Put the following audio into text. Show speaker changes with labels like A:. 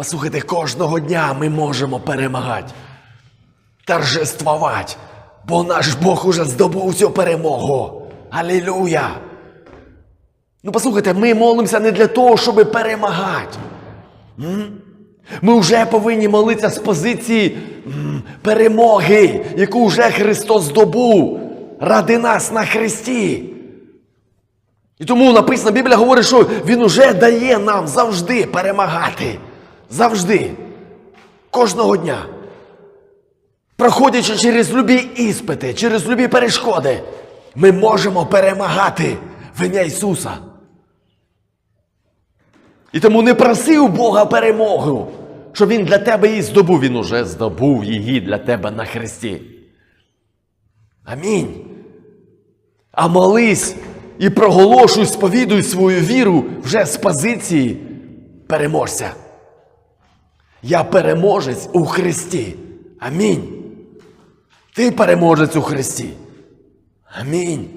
A: Послухайте, кожного дня ми можемо перемагати, торжествувати, бо наш Бог уже здобув цю перемогу. Алілуя! Ну, послухайте, ми молимося не для того, щоб перемагати. Ми вже повинні молитися з позиції перемоги, яку вже Христос здобув ради нас на Христі. І тому написано, Біблія говорить, що Він уже дає нам завжди перемагати. Завжди. Кожного дня. Проходячи через любі іспити, через любі перешкоди, ми можемо перемагати в ім'я Ісуса. І тому не проси у Бога перемогу, що Він для тебе її здобув. Він уже здобув її для тебе на Христі. Амінь. А молись і проголошуй, сповідуй свою віру вже з позиції переможця. Я переможець у Христі. Амінь. Ти переможець у Христі. Амінь.